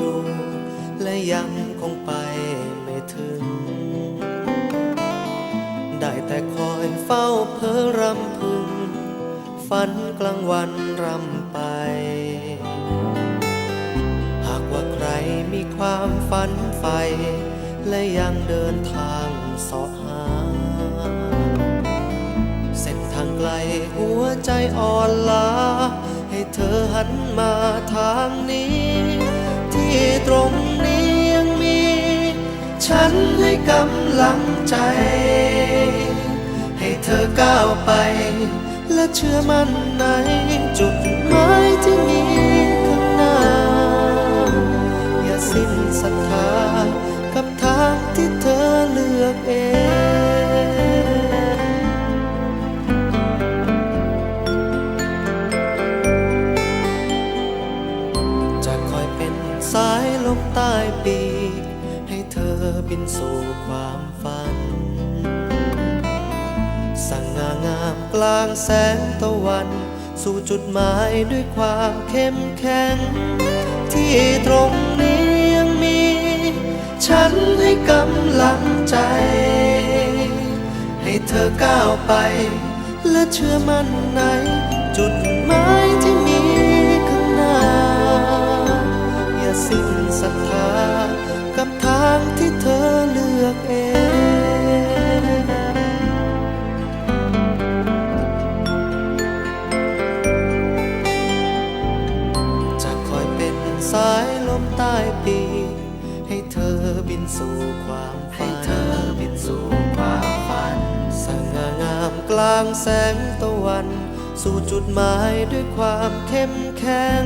อยู่ และยังคงไปไม่ถึง ได้แต่คอยเฝ้าเพ้อรำพึง ฝันกลางวันรำไป หากว่าใครมีความฝันใฝ่และยังเดินทางสาะหา เส้นทางไกลหัวใจอ่อนล้าให้เธอหันมาทางนี้ ตรงนี้ยังมี ฉันให้กำลังใจ ให้เธอก้าวไป และเชื่อมั่นในจุดหมายที่มีข้างหน้า อย่าสิ้นศรัทธากับทางที่เธอเลือกเอง ใต้ปีกให้เธอบินสู่ความฝันสั่งงางามกลางแสงตะวัน สู่จุดหมายด้วยความเข้มแข็ง ที่ตรงนี้ยังมี ฉันให้กำลังใจ ให้เธอก้าวไป และเชื่อมั่นในจุด ศรัทธากับทางที่เธอเลือกเองจะคอยเป็นสายลมใต้ปี ให้เธอบินสู่ความฝันให้เธอบินสู่ความฝันสง่างามกลางแสงตะวัน สู่จุดหมายด้วยความเข้มแข็ง